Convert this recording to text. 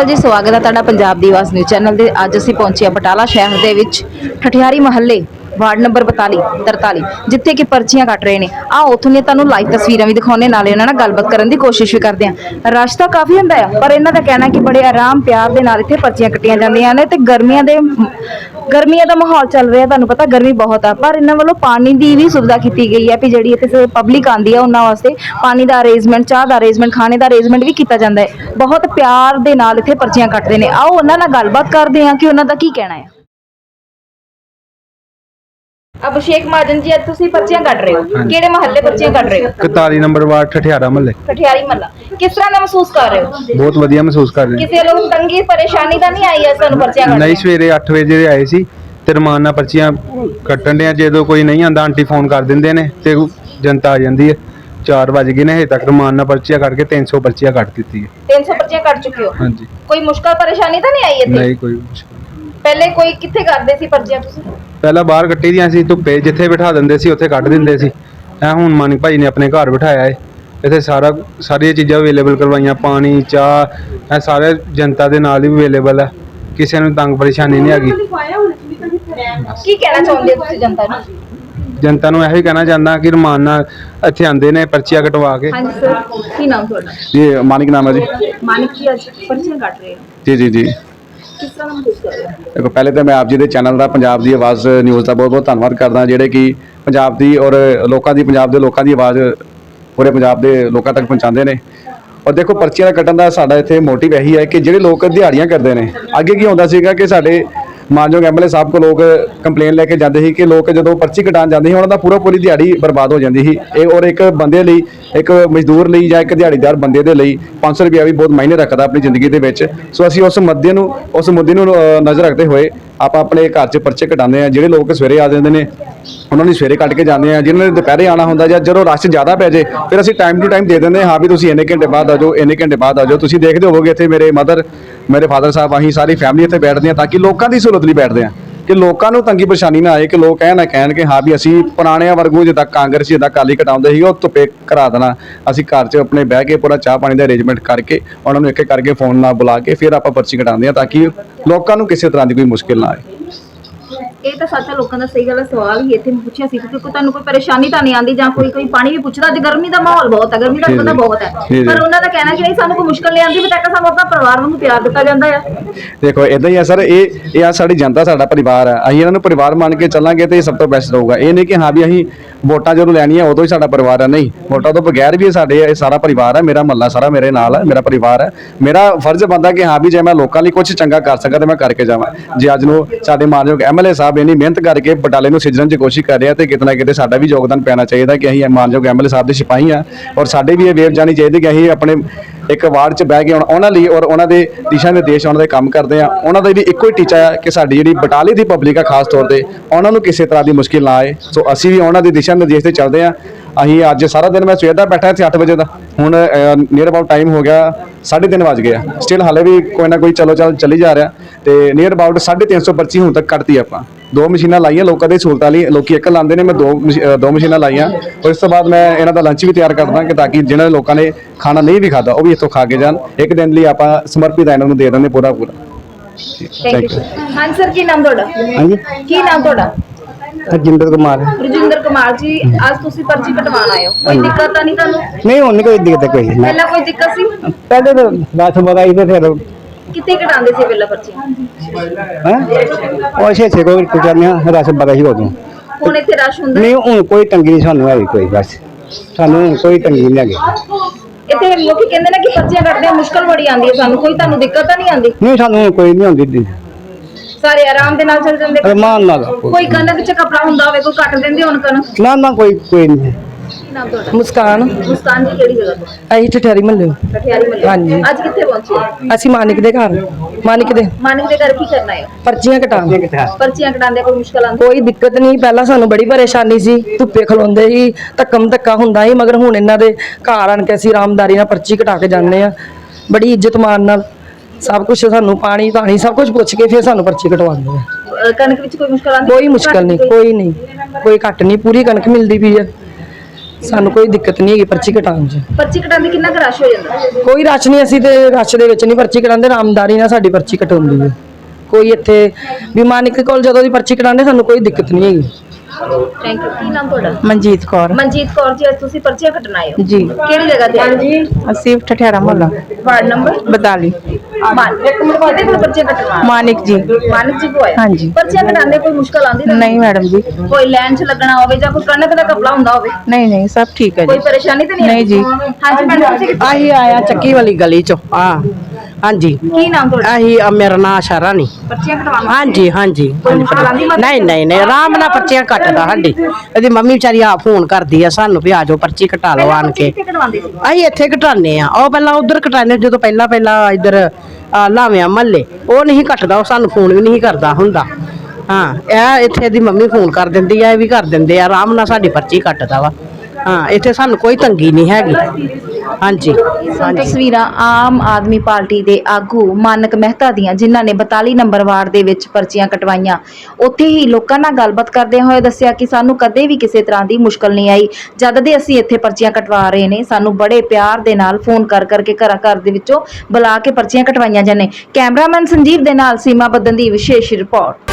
ਅਕਾਲ ਜੀ, ਸਵਾਗਤ ਹੈ ਤੁਹਾਡਾ ਪੰਜਾਬ ਦੀ ਆਵਾਜ਼ ਨਿਊਜ਼ ਚੈਨਲ ਦੇ ਅੱਜ ਅਸੀਂ ਪਹੁੰਚੇ ਹਾਂ ਬਟਾਲਾ ਸ਼ਹਿਰ ਦੇ ਵਿੱਚ, ਠਠਿਆਰੀ ਮਹੱਲੇ ਵਾਰਡ ਨੰਬਰ 42 43 ਜਿੱਥੇ ਕਿ ਪਰਚੀਆਂ ਕੱਟ ਰਹੇ ਨੇ। ਆ ਉੱਥੋਂ ਦੀਆਂ ਤੁਹਾਨੂੰ ਲਾਈਵ ਤਸਵੀਰਾਂ ਵੀ ਦਿਖਾਉਣੇ ਨਾਲੇ ਉਹਨਾਂ ਨਾਲ ਗੱਲਬਾਤ ਕਰਨ ਦੀ ਕੋਸ਼ਿਸ਼ ਵੀ ਕਰਦੇ ਹਾਂ। ਰਸ਼ ਤਾਂ ਕਾਫੀ ਹੁੰਦਾ ਆ, ਪਰ ਇਹਨਾਂ ਦਾ ਕਹਿਣਾ ਕਿ ਬੜੇ ਆਰਾਮ ਪਿਆਰ ਦੇ ਨਾਲ ਇੱਥੇ ਪਰਚੀਆਂ ਕੱਟੀਆਂ ਜਾਂਦੀਆਂ ਨੇ ਤੇ ਗਰਮੀਆਂ ਦੇ ਗਰਮੀਆਂ ਦਾ ਮਾਹੌਲ ਚੱਲ ਰਿਹਾ, ਤੁਹਾਨੂੰ ਪਤਾ ਗਰਮੀ ਬਹੁਤ ਆ, ਪਰ ਇਹਨਾਂ ਵੱਲੋਂ ਪਾਣੀ ਦੀ ਵੀ ਸੁਵਿਧਾ ਕੀਤੀ ਗਈ ਹੈ ਕਿ ਜਿਹੜੀ ਇੱਥੇ ਪਬਲਿਕ ਆਂਦੀ ਹੈ ਉਹਨਾਂ ਵਾਸਤੇ ਪਾਣੀ ਦਾ ਅਰੇਂਜਮੈਂਟ ਚਾਹ ਦਾ ਅਰੇਂਜਮੈਂਟ ਖਾਣੇ ਦਾ ਅਰੇਂਜਮੈਂਟ ਵੀ ਕੀਤਾ ਜਾਂਦਾ ਹੈ। ਬਹੁਤ ਪਿਆਰ ਦੇ ਨਾਲ ਇੱਥੇ ਪਰਚੀਆਂ ਕੱਟਦੇ ਨੇ। ਆਓ ਉਹਨਾਂ ਨਾਲ ਗੱਲਬਾਤ ਕਰਦੇ ਹਾਂ ਕਿ ਉਹਨਾਂ ਦਾ ਕੀ ਕਹਿਣਾ ਹੈ। ਅਭਿਸ਼ੇਕ ਮਾਜਨ ਜੀ ਅੱਜ ਤੁਸੀਂ ਪਰਚੀਆਂ ਕੱਟ ਰਹੇ ਹੋ। ਕਿਹੜੇ ਮਹੱਲੇ ਪਰਚੀਆਂ ਕੱਟ ਰਹੇ ਹੋ? 41 ਨੰਬਰ ਵਾਰਡ ਠਠਿਆਰਾ ਮਹੱਲੇ। ਕਠਿਆਰੀ ਮਹੱਲਾ। ਕਿਸ ਤਰ੍ਹਾਂ ਦਾ ਮਹਿਸੂਸ ਕਰ ਰਹੇ ਹੋ? ਬਹੁਤ ਵਧੀਆ ਮਹਿਸੂਸ ਕਰ ਰਹੇ ਕਿਸੇ ਲੋਕ ਤੰਗੀ ਪਰੇਸ਼ਾਨੀ ਤਾਂ ਨਹੀਂ ਆਈ ਹੈ ਸਾਨੂੰ ਪਰਚੀਆਂ ਹਾਂ। ਨਹੀਂ ਸਵੇਰੇ 8 ਵਜੇ ਦੇ ਆਏ ਸੀ ਤੇ ਰਮਾਨ ਨਾਲ ਪਰਚੀਆਂ ਕੱਟਣ ਦੇ ਜਦੋਂ ਕੋਈ ਨਹੀਂ ਆਂਦਾ ਆਂਟੀ ਫੋਨ ਕਰ ਦਿੰਦੇ ਨੇ ਤੇ ਜਨਤਾ ਆ ਜਾਂਦੀ ਹੈ। 4 ਵਜ ਗਏ ਨੇ ਹਜੇ ਤੱਕ ਰਮਾਨ ਨਾਲ ਪਰਚੀਆਂ ਕੱਟ ਕੇ 300 ਪਰਚੀਆਂ ਕੱਟ ਦਿੱਤੀ ਹੈ 300 ਪਰਚੀਆਂ ਕੱਟ ਚੁੱਕੇ ਹੋ? ਹਾਂਜੀ। ਕੋਈ ਮੁਸ਼ਕਲ ਪਰੇਸ਼ਾਨੀ ਤਾਂ ਨਹੀਂ ਆਈ ਇੱਥੇ? ਨਹੀਂ ਕੋਈ ਮੁਸ਼ਕਲ ਪਹਿਲੇ ਕੋਈ ਕਿੱਥੇ ਕਰਦੇ ਸੀ ਪਰਚੀਆਂ ਤੁਸੀਂ? ਪਹਿਲਾਂ ਬਾਹਰ ਕੱਟੀ ਦੀਆਂ ਸੀ ਧੁੱਪੇ ਜਿੱਥੇ ਬਿਠਾ ਦਿੰਦੇ ਸੀ ਉੱਥੇ ਕੱਢ ਦਿੰਦੇ ਸੀ। ਐ ਹੁਣ ਮਾਨਿਕ ਭਾਈ ਨੇ ਆਪਣੇ ਘਰ ਬਿਠਾਇਆ ਹੈ ਇੱਥੇ ਸਾਰਾ ਸਾਰੀਆਂ ਚੀਜ਼ਾਂ ਅਵੇਲੇਬਲ ਕਰਵਾਈਆਂ ਪਾਣੀ ਚਾਹ ਇਹ ਸਾਰੇ ਜਨਤਾ ਦੇ ਨਾਲ ਹੀ ਅਵੇਲੇਬਲ ਹੈ ਕਿਸੇ ਨੂੰ ਤੰਗ ਪਰੇਸ਼ਾਨੀ ਨਹੀਂ ਹੈਗੀ। ਕੀ ਕਹਿਣਾ ਚਾਹੁੰਦੇ ਹੋ ਤੁਸੀਂ ਜਨਤਾ ਨੂੰ? ਜਨਤਾ ਨੂੰ ਇਹੋ ਹੀ ਕਹਿਣਾ ਚਾਹੁੰਦਾ ਕਿ ਰਮਾਨ ਨਾਲ ਇੱਥੇ ਆਂਦੇ ਨੇ ਪਰਚੀਆਂ ਕਟਵਾ ਕੇ। ਹਾਂਜੀ ਸਰ ਕੀ ਨਾਮ ਤੁਹਾਡਾ? ਜੀ ਮਾਨਿਕ ਨਾਮ ਹੈ ਜੀ। ਮਾਨਿਕ ਜੀ ਅੱਜ ਪਰਚੀਆਂ ਕੱਟ ਰਹੇ ਹੋ। ਜੀ ਜੀ ਜੀ। ਕਿਸ ਤਰ੍ਹਾਂ ਮਹਿਸੂਸ ਕਰ ਰਹੇ ਹੋ ਦੇਖੋ, ਪਹਿਲੇ ਤਾਂ ਮੈਂ ਆਪ ਜੀ ਦੇ ਚੈਨਲ ਦਾ, ਪੰਜਾਬ ਦੀ ਆਵਾਜ਼ ਨਿਊਜ਼ ਦਾ ਬਹੁਤ ਬਹੁਤ ਧੰਨਵਾਦ ਕਰਦਾ, ਜਿਹੜੇ ਕਿ ਪੰਜਾਬ ਦੀ ਔਰ ਲੋਕਾਂ ਦੀ, ਪੰਜਾਬ ਦੇ ਲੋਕਾਂ ਦੀ ਆਵਾਜ਼ ਪੂਰੇ ਪੰਜਾਬ ਦੇ ਲੋਕਾਂ ਤੱਕ ਪਹੁੰਚਾਉਂਦੇ ਨੇ। ਔਰ ਦੇਖੋ, ਪਰਚੀਆਂ ਦਾ ਕੱਟਣ ਦਾ ਸਾਡਾ ਇੱਥੇ ਮੋਟਿਵ ਇਹੀ ਹੈ ਕਿ ਜਿਹੜੇ ਲੋਕ ਦਿਹਾੜੀਆਂ ਕਰਦੇ ਨੇ, ਅੱਗੇ ਕੀ ਹੁੰਦਾ ਸੀਗਾ ਕਿ ਸਾਡੇ ਮਾਨਯੋਗ ਐਮਐਲਏ ਸਾਹਿਬ ਕੋ ਲੋਕ ਕੰਪਲੇਨ ਲੈ ਕੇ ਜਾਂਦੇ ਸੀ ਕਿ ਲੋਕ ਜਦੋਂ ਪਰਚੀ ਕਟਾਉਣ ਜਾਂਦੇ ਸੀ, ਉਹਨਾਂ ਦਾ ਪੂਰਾ ਪੂਰੀ ਦਿਹਾੜੀ ਬਰਬਾਦ ਹੋ ਜਾਂਦੀ ਸੀ। ਇਹ ਔਰ ਇੱਕ ਬੰਦੇ ਲਈ, ਇੱਕ ਮਜ਼ਦੂਰ ਲਈ ਜਾਂ ਇੱਕ ਦਿਹਾੜੀਦਾਰ ਬੰਦੇ ਦੇ ਲਈ 500 ਰੁਪਇਆ ਵੀ ਬਹੁਤ ਮਾਇਨੇ ਰੱਖਦਾ ਆਪਣੀ ਜ਼ਿੰਦਗੀ ਦੇ ਵਿੱਚ। ਸੋ ਅਸੀਂ ਉਸ ਮੁੱਦੇ ਨੂੰ, ਉਸ ਮੁੱਦੇ ਨੂੰ ਨਜ਼ਰ ਰੱਖਦੇ ਹੋਏ ਆਪਾਂ ਆਪਣੇ ਘਰ 'ਚ ਪਰਚੇ ਕਟਾਉਂਦੇ ਆ ਜਿਹੜੇ ਲੋਕ ਸਵੇਰੇ ਆ ਜਾਂਦੇ ਨੇ ਉਹਨਾਂ ਨੂੰ ਸਵੇਰੇ ਕੱਟ ਕੇ ਜਾਂਦੇ ਆ ਜਿਨ੍ਹਾਂ ਨੇ ਦੁਪਹਿਰੇ ਆਣਾ ਹੁੰਦਾ ਜਾਂ ਜਦੋਂ ਰਸ਼ ਜ਼ਿਆਦਾ ਪੈ ਜੇ, ਫਿਰ ਅਸੀਂ ਟਾਈਮ ਟੂ ਟਾਈਮ ਦੇ ਦਿੰਦੇ ਹਾਂ ਵੀ ਤੁਸੀਂ ਇੰਨੇ ਘੰਟੇ ਬਾਅਦ ਆ ਜਾਓ, ਇੰਨੇ ਘੰਟੇ ਬਾਅਦ ਆ ਜਾਓ। ਤੁਸੀਂ ਦੇਖਦੇ ਹੋਵੋਗੇ ਇੱਥੇ ਮੇਰੇ ਮਦਰ ਮੇਰੇ ਫਾਦਰ ਸਾਹਿਬ, ਅਸੀਂ ਸਾਰੀ ਫੈਮਿਲੀ ਇੱਥੇ ਬੈਠਦੇ ਆ ਤਾਂ ਕਿ ਲੋਕਾਂ ਦੀ ਸਹੂਲਤ ਲਈ ਬੈਠਦੇ ਆ ਕਿ ਲੋਕਾਂ ਨੂੰ ਤੰਗੀ ਪਰੇਸ਼ਾਨੀ ਨਾ ਆਏ, ਕਿ ਲੋਕ ਕਹਿ ਨਾ ਕਹਿਣ ਕਿ ਹਾਂ ਵੀ ਅਸੀਂ ਪੁਰਾਣਿਆਂ ਵਰਗੂ ਜਿੱਦਾਂ ਕਾਂਗਰਸ, ਜਿੱਦਾਂ ਕਾਲੀ ਕਟਾਉਂਦੇ ਸੀ ਉਹ ਧੁੱਪੇ ਕਰਾ ਦੇਣਾ। ਅਸੀਂ ਘਰ 'ਚ ਆਪਣੇ ਬਹਿ ਕੇ ਪੂਰਾ ਚਾਹ ਪਾਣੀ ਦਾ ਅਰੇਂਜਮੈਂਟ ਕਰਕੇ ਉਹਨਾਂ ਨੂੰ ਇੱਕ ਇੱਕ ਕਰਕੇ ਫੋਨ ਨਾਲ ਬੁਲਾ ਕੇ ਫਿਰ ਆਪਾਂ ਪਰਚੀ ਕਟਾਉਂਦੇ ਆ ਤਾਂ ਕਿ ਲੋਕਾਂ ਨੂੰ ਕਿਸੇ ਤਰ੍ਹਾਂ ਦੀ ਕੋਈ ਮੁਸ਼ਕਿਲ ਨਾ ਆਏ। ਇਹ ਤਾਂ ਸੱਚਾ ਲੋਕਾਂ ਦਾ ਸਹੀ ਗੱਲ ਹੈ ਸਵਾਲ ਹੀ ਇੱਥੇ ਮੈਂ ਪੁੱਛਿਆ ਸੀ ਕਿ ਕੋਈ ਤੁਹਾਨੂੰ ਕੋਈ ਪਰੇਸ਼ਾਨੀ ਤਾਂ ਨਹੀਂ ਆਂਦੀ ਜਾਂ ਕੋਈ ਕੋਈ ਪਾਣੀ ਵੀ ਪੁੱਛਦਾ ਅੱਜ ਗਰਮੀ ਦਾ ਮਾਹੌਲ ਬਹੁਤ ਹੈ ਗਰਮੀ ਦਾ ਜੀ, ਪਤਾ ਜੀ। ਬਹੁਤ ਹੈ। ਜੀ, ਜੀ। ਪਰ ਉਹਨਾਂ ਦਾ ਕਹਿਣਾ ਕਿ ਨਹੀਂ ਸਾਨੂੰ ਕੋਈ ਮੁਸ਼ਕਲ ਨਹੀਂ ਆਂਦੀ ਬੇਟਾ ਸਾਨੂੰ ਆਪਣਾ ਪਰਿਵਾਰ ਵਾਂਗੂ ਪਿਆਰ ਦਿੱਤਾ ਜਾਂਦਾ ਹੈ ਦੇਖੋ ਇਦਾਂ ਹੀ ਆ ਸਰ ਇਹ ਇਹ ਆ ਸਾਡੀ ਜਨਤਾ ਸਾਡਾ ਪਰਿਵਾਰ ਆ। ਅਸੀਂ ਇਹਨਾਂ ਨੂੰ ਪਰਿਵਾਰ ਮੰਨ ਕੇ ਚੱਲਾਂਗੇ ਤੇ ਇਹ ਸਭ ਤੋਂ ਬੈਸਟ ਰਹੂਗਾ। ਇਹ ਨਹੀਂ ਕਿ ਹਾਂ ਵੀ ਅਸੀਂ ਵੋਟਾਂ ਜਦੋਂ ਲੈਣੀਆਂ ਉਦੋਂ ਹੀ ਸਾਡਾ ਪਰਿਵਾਰ ਆ। ਨਹੀਂ ਵੋਟਾਂ ਤੋਂ ਬਗੈਰ ਵੀ ਇਹ ਸਾਡੇ ਇਹ ਸਾਰਾ ਪਰਿਵਾਰ ਹੈ ਮੇਰਾ ਮਹੱਲਾ ਸਾਰਾ ਮੇਰੇ ਨਾਲ ਹੈ ਮੇਰਾ ਪਰਿਵਾਰ ਹੈ ਮੇਰਾ ਫਰਜ਼ ਬਣਦਾ ਕਿ ਹਾਂ ਵੀ ਜੇ ਮੈਂ ਲੋਕਾਂ ਲਈ ਕੁਝ ਚੰਗਾ ਕਰ ਸਕਾਂ ਤੇ ਮੈਂ ਕਰਕੇ ਜਾਵਾਂ। ਜੇ ਅੱਜ ਨੂੰ ਸਾਡੇ ਮਾਨਯੋਗ ਐਮਐਲਏ ਸਾਹਿਬ ਇੰਨੀ ਮਿਹਨਤ ਕਰਕੇ ਬਟਾਲੇ ਨੂੰ ਸਿਜਰਨ ਦੀ ਕੋਸ਼ਿਸ਼ ਕਰ ਰਿਹਾ ਤੇ ਕਿਤੇ ਨਾ ਕਿਤੇ ਸਾਡਾ ਵੀ ਯੋਗਦਾਨ ਪੈਣਾ ਚਾਹੀਦਾ ਕਿ ਅਸੀਂ ਮਾਨਯੋਗ ਐਮਐਲਏ ਸਾਹਿਬ ਦੇ ਸਿਪਾਹੀ ਆ ਔਰ ਸਾਡੇ ਵੀ ਇਹ ਵੇਵ ਜਾਣੀ ਚਾਹੀਦੀ ਕਿ ਅਸੀਂ ਆਪਣੇ ਇੱਕ ਵਾਰਡ 'ਚ ਬਹਿ ਕੇ ਹੁਣ ਉਹਨਾਂ ਲਈ ਔਰ ਉਹਨਾਂ ਦੇ ਦਿਸ਼ਾ ਨਿਰਦੇਸ਼ ਉਹਨਾਂ ਦੇ ਕੰਮ ਕਰਦੇ ਆ ਉਹਨਾਂ ਦਾ ਵੀ ਇੱਕੋ ਹੀ ਟੀਚਾ ਹੈ ਕਿ ਸਾਡੀ ਜਿਹੜੀ ਬਟਾਲੇ ਦੀ ਪਬਲਿਕ ਆ ਖਾਸ ਤੌਰ ਤੇ ਉਹਨਾਂ ਨੂੰ ਕਿਸੇ ਤਰ੍ਹਾਂ ਦੀ ਮੁਸ਼ਕਿਲ ਨਾ ਆਏ। ਸੋ ਅਸੀਂ ਵੀ ਉਹਨਾਂ ਦੇ ਦਿਸ਼ਾ ਨਿਰਦੇਸ਼ ਤੇ ਚੱਲਦੇ ਆ ਅਸੀਂ ਅੱਜ ਸਾਰਾ ਦਿਨ ਮੈਂ ਸਵੇਰ ਦਾ ਬੈਠਾ ਇੱਥੇ 8 ਵਜੇ ਦਾ। ਹੁਣ ਨੀਅਰ ਅਬਾਊਟ ਟਾਈਮ ਹੋ ਗਿਆ 3:30 ਵਜ ਗਏ ਆ। ਸਟਿਲ ਹਾਲੇ ਵੀ ਕੋਈ ਨਾ ਕੋਈ ਚਲੋ ਚੱਲ ਚੱਲੀ ਜਾ ਰਿਹਾ ਤੇ ਨੀਅਰ ਅਬਾਊਟ 350 ਪਰਚੀ ਹੁਣ ਤੱਕ ਕੱਟਤੀ ਆਪਾਂ। ਦੋ ਮਸ਼ੀਨਾਂ ਲਾਈਆਂ ਲੋਕਾਂ ਦੇ ਸਹੂਲਤਾਂ ਲਈ ਲੋਕੀ ਇੱਕ ਲਾਉਂਦੇ ਨੇ ਮੈਂ ਦੋ ਦੋ ਮਸ਼ੀਨਾਂ ਲਾਈਆਂ। ਔਰ ਇਸ ਤੋਂ ਬਾਅਦ ਮੈਂ ਇਹਨਾਂ ਦਾ ਲੰਚ ਵੀ ਤਿਆਰ ਕਰਦਾ ਕਿ ਤਾਂ ਕਿ ਜਿਹਨਾਂ ਦੇ ਲੋਕਾਂ ਨੇ ਖਾਣਾ ਨਹੀਂ ਵੀ ਖਾਦਾ ਉਹ ਵੀ ਇੱਥੋਂ ਖਾ ਕੇ ਜਾਣ। ਇੱਕ ਦਿਨ ਲਈ ਆਪਾਂ ਸਮਰਪਿਤ ਆ ਇਹਨਾਂ ਨੂੰ ਦੇ ਦਿੰਦੇ ਪੂਰਾ ਪੂਰਾ ਥੈਂਕ ਯੂ ਹਾਂਜੀ ਸਰ ਕੀ ਨਾਮ ਤੁਹਾਡਾ? ਹਾਂਜੀ? ਕੀ ਨਾਮ ਤੁਹਾਡਾ? ਹਰਜਿੰਦਰ ਕੁਮਾਰ। ਰਜਿੰਦਰ ਕੁਮਾਰ ਜੀ ਅੱਜ ਤੁਸੀਂ ਪਰਚੀ ਕਟਵਾਉਣ ਆਏ ਹੋ। ਕੋਈ ਦਿੱਕਤ ਤਾਂ ਨਹੀਂ ਤੁਹਾਨੂੰ? ਨਹੀਂ ਹੁਣ ਕੋਈ ਦਿੱਕਤ ਕੋਈ। ਨਹੀਂ ਪਹਿਲਾਂ ਕੋਈ ਦਿੱਕਤ ਸੀ? ਪਹਿਲੇ ਤਾਂ ਦਸ ਬਗਾਈ ਤੇ ਫਿਰ ਕਿੱਥੇ ਕਟਾਉਂਦੇ ਸੀ ਪਹਿਲਾਂ ਪਰਚੀ? ਹਾਂ? ਉਹ ਛੇ ਛੇ ਕੋਈ ਕੁਚਰਨਿਆ ਰਸ ਬਗਾ ਹੀ ਉਦੋਂ ਹੁਣ ਇੱਥੇ ਰਸ਼ ਹੁੰਦਾ? ਨਹੀਂ ਹੁਣ ਕੋਈ ਤੰਗੀ ਨਹੀਂ ਸਾਨੂੰ ਹੈਗੀ ਕੋਈ ਬਸ। ਸਾਨੂੰ ਹੁਣ ਕੋਈ ਤੰਗੀ ਨਹੀਂ ਹੈਗੀ। ਇੱਥੇ ਲੋਕੀ ਕਹਿੰਦੇ ਨੇ ਕਿ ਪਰਚੀਆਂ ਕੱਟਦੇ ਆ ਮੁਸ਼ਕਲ ਬੜੀ ਆਉਂਦੀ ਹੈ ਸਾਨੂੰ ਕੋਈ ਤੁਹਾਨੂੰ ਦਿੱਕਤ ਤਾਂ ਨਹੀਂ ਆਉਂਦੀ? ਨਹੀਂ ਸਾਨੂੰ ਹੁਣ ਕੋਈ ਨਹੀਂ ਹੁੰਦੀ ਸਾਰੇ ਆਰਾਮ ਦੇ ਨਾਲ ਚੱਲ ਜਾਂਦੇ। ਰਮਾਨ ਨਾਲ। ਕੋਈ ਕਣਕ ਚ ਕਪੜਾ ਹੁੰਦਾ ਹੋਵੇ ਕੋਈ ਕੱਟ ਦਿੰਦੇ ਹੁਣ ਕਣਕ ਨਾ ਨਾ ਕੋਈ ਕੋਈ ਨਹੀਂ। ਕੀ ਨਾਮ ਤੁਹਾਡਾ? ਮੁਸਕਾਨ। ਮੁਸਕਾਨ ਜੀ ਕਿਹੜੀ ਜਗ੍ਹਾ ਤੋਂ? ਅਸੀਂ ਠਠਿਆਰੀ ਮਹੱਲੇ ਕਠਿਆਰੀ ਮੱਲੇ ਹਾਂਜੀ। ਅੱਜ ਕਿੱਥੇ ਪਹੁੰਚੇ ਹੋ? ਅਸੀਂ ਮਾਨਿਕ ਦੇ ਘਰ। ਮਾਨਿਕ ਦੇ। ਮਾਨਿਕ ਦੇ ਘਰ ਕੀ ਕਰਨਾ ਹੈ? ਪਰਚੀਆਂ ਕਟਾ। ਪਰਚੀਆਂ ਕਟਾਉਂਦੇ ਕੋਈ ਮੁਸ਼ਕਲ ਆਉਂਦੀ? ਕੋਈ ਦਿੱਕਤ ਨਹੀਂ। ਪਹਿਲਾਂ ਸਾਨੂੰ ਬੜੀ ਪਰੇਸ਼ਾਨੀ ਸੀ। ਧੁੱਪੇ ਖਲੋਂਦੇ ਸੀ। ਧੱਕਮ ਧੱਕਾ ਹੁੰਦਾ ਸੀ ਮਗਰ ਹੁਣ ਇਹਨਾਂ ਦੇ ਘਰ ਆਣ ਕੇ ਅਸੀਂ ਆਰਾਮਦਾਰੀ ਨਾਲ ਪਰਚੀ ਕਟਾ ਕੇ ਜਾਂਦੇ ਆ ਬੜੀ ਇੱਜ਼ਤ ਮਾਨ ਨਾਲ ਸਭ ਕੁਝ ਸਾਨੂੰ ਪਾਣੀ ਧਾਣੀ ਸਭ ਕੁਝ ਪੁੱਛ ਕੇ ਫਿਰ ਸਾਨੂੰ ਪਰਚੀ ਕਟਵਾਉਂਦੇ ਆ। ਅਹ ਕਣਕ ਵਿੱਚ ਕੋਈ ਮੁਸ਼ਕਲ ਆਉਂਦੀ? ਕੋਈ ਮੁਸ਼ਕਲ ਨਹੀਂ ਕੋਈ ਨਹੀਂ। ਕੋਈ ਘੱਟ ਨਹੀਂ। ਪੂਰੀ ਕਣਕ ਮਿਲਦੀ ਪਈ ਆ। ਸਾਨੂੰ ਕੋਈ ਦਿੱਕਤ ਨਹੀਂ ਹੈਗੀ ਪਰਚੀ ਕਟਾਉਣ 'ਚ। ਪਰਚੀ ਕਟਾਉਣ ਦੀ ਕਿੰਨਾ ਕੁ ਰਸ਼ ਹੋ ਜਾਂਦਾ? ਕੋਈ ਰਸ਼ ਨਹੀਂ ਅਸੀਂ ਤੇ ਰਸ਼ ਦੇ ਵਿੱਚ ਨਹੀਂ ਪਰਚੀ ਕਟਾਉਂਦੇ ਆਰਾਮਦਾਰੀ ਨਾਲ ਸਾਡੀ ਪਰਚੀ ਕਟਾਉਂਦੀ ਹੈ ਕੋਈ ਇੱਥੇ ਵੀ ਮਾਨਿਕ ਕੋਲ ਜਦੋਂ ਦੀ ਪਰਚੀ ਕਟਾਉਂਦੇ ਸਾਨੂੰ ਕੋਈ ਦਿੱਕਤ ਨਹੀਂ ਹੈਗੀ। ਥੈਂਕ ਯੂ ਕੀ ਨਾਮ ਤੁਹਾਡਾ? ਮਨਜੀਤ ਕੌਰ। ਮਨਜੀਤ ਕੌਰ ਜੀ ਅੱਜ ਤੁਸੀਂ ਪਰਚੀਆਂ ਕੱਟਣ ਆਏ ਹੋ। ਜੀ। ਕਿਹੜੀ ਜਗ੍ਹਾ ਤੇ ਆਏ ਅਸੀਂ ਠਠਿਆਰਾ ਮੁਹੱਲਾ। Ward number? 42 ਮਾਨ ਇੱਕ ਮਿੰਟ ਕਿਹਦੇ ਕੋਲ ਪਰਚੀਆਂ ਕੱਟਣ ਆਏ ਮਾਨਿਕ ਜੀ। ਮਾਨਕ ਜੀ ਕੋ ਆਏ ਹਾਂਜੀ। ਪਰਚੀਆਂ ਕਟਾਉਂਦੇ ਕੋਈ ਮੁਸ਼ਕਲ ਆਉਂਦੀ ਤਾਂ ਨਹੀਂ ਮੈਡਮ ਜੀ। ਕੋਈ ਲਾਈਨ 'ਚ ਲੱਗਣਾ ਹੋਵੇ ਜਾਂ ਕੋਈ ਕਣਕ ਦਾ ਕਪੜਾ ਹੁੰਦਾ ਹੋਵੇ? ਨਹੀਂ ਨਹੀਂ ਸਭ ਠੀਕ ਹੈ ਕੋਈ ਜੀ ਪਰੇਸ਼ਾਨੀ ਤਾਂ ਨਹੀਂ ਨਹੀਂ ਜੀ। ਹਾਂਜੀ ਮੈਡਮ ਤੁਸੀਂ ਕਿੱਥੋਂ- ਆਹੀ ਆਇਆ ਚੱਕੀ ਵਾਲੀ ਗਲੀ ਚੋਂ। ਆ। ਹਾਂਜੀ। ਕੀ ਨਾਮ ਤੁਹਾਡਾ? ਆਹੀ ਮੇਰਾ ਨਾਂ ਸ਼ਰਾ ਨਹੀਂ ਪਰਚੀਆਂ ਕਟਵਾਉਣ ਹਾਂਜੀ ਹਾਂਜੀ। ਨਹੀਂ ਨਹੀਂ ਨਹੀਂ ਆਰਾਮ ਨਾਲ ਪਰਚੀਆਂ ਕੱਟਦਾ ਸਾਡੀ ਇਹਦੀ ਮੰਮੀ ਵਿਚਾਰੀ ਆ ਫੋਨ ਕਰਦੀ ਆ ਸਾਨੂੰ ਵੀ ਆ ਜਾਓ ਪਰਚੀ ਕਟਾ ਲਓ ਆਣ ਕੇ। ਅਸੀਂ ਇੱਥੇ ਕਟਾਨੇ ਆ। ਉਹ ਪਹਿਲਾਂ ਉਧਰ ਕਟਾਨੇ ਜਦੋਂ ਪਹਿਲਾਂ ਪਹਿਲਾਂ ਇੱਧਰ ਆ, ਲਾਵਿਆਂ ਮਹੱਲੇ। ਉਹ ਨਹੀਂ ਕੱਟਦਾ ਉਹ ਸਾਨੂੰ ਫੋਨ ਵੀ ਨਹੀਂ ਕਰਦਾ ਹੁੰਦਾ। ਹਾਂ ਇਹ ਇੱਥੇ ਦੀ ਮੰਮੀ ਫੋਨ ਕਰ ਦਿੰਦੀ ਆ ਇਹ ਵੀ ਕਰ ਦਿੰਦੇ ਆ। ਆਰਾਮ ਨਾਲ ਸਾਡੀ ਪਰਚੀ ਕੱਟਦਾ ਵਾ। ਹਾਂ ਇੱਥੇ ਸਾਨੂੰ ਕੋਈ ਤੰਗੀ ਨਹੀਂ ਹੈਗੀ। ਹਾਂਜੀ ਸਨ ਤਸਵੀਰਾਂ ਆਮ ਆਦਮੀ ਪਾਰਟੀ ਦੇ ਆਗੂ ਮਾਨਕ ਮਹਿਤਾ ਦੀਆਂ ਜਿਨ੍ਹਾਂ ਨੇ 42 ਨੰਬਰ ਵਾਰਡ ਦੇ ਵਿੱਚ ਪਰਚੀਆਂ ਕਟਵਾਈਆਂ। ਉੱਥੇ ਹੀ ਲੋਕਾਂ ਨਾਲ ਗੱਲਬਾਤ ਕਰਦੇ ਹੋਏ ਦੱਸਿਆ ਕਿ ਸਾਨੂੰ ਕਦੇ ਵੀ ਕਿਸੇ ਤਰ੍ਹਾਂ ਦੀ ਮੁਸ਼ਕਲ ਨਹੀਂ ਆਈ। ਜਦ ਦੇ ਅਸੀਂ ਇੱਥੇ ਪਰਚੀਆਂ ਕਟਵਾ ਰਹੇ ਨੇ ਸਾਨੂੰ ਬੜੇ ਪਿਆਰ ਦੇ ਨਾਲ ਫੋਨ ਕਰ ਕਰਕੇ ਘਰਾਂ ਘਰ ਦੇ ਵਿੱਚੋਂ ਬੁਲਾ ਕੇ ਪਰਚੀਆਂ ਕਟਵਾਈਆਂ ਜਾਂਦੇ ਕੈਮਰਾਮੈਨ ਸੰਜੀਵ ਦੇ ਨਾਲ ਸੀਮਾ ਬੱਦਨ ਦੀ ਵਿਸ਼ੇਸ਼ ਰਿਪੋਰਟ।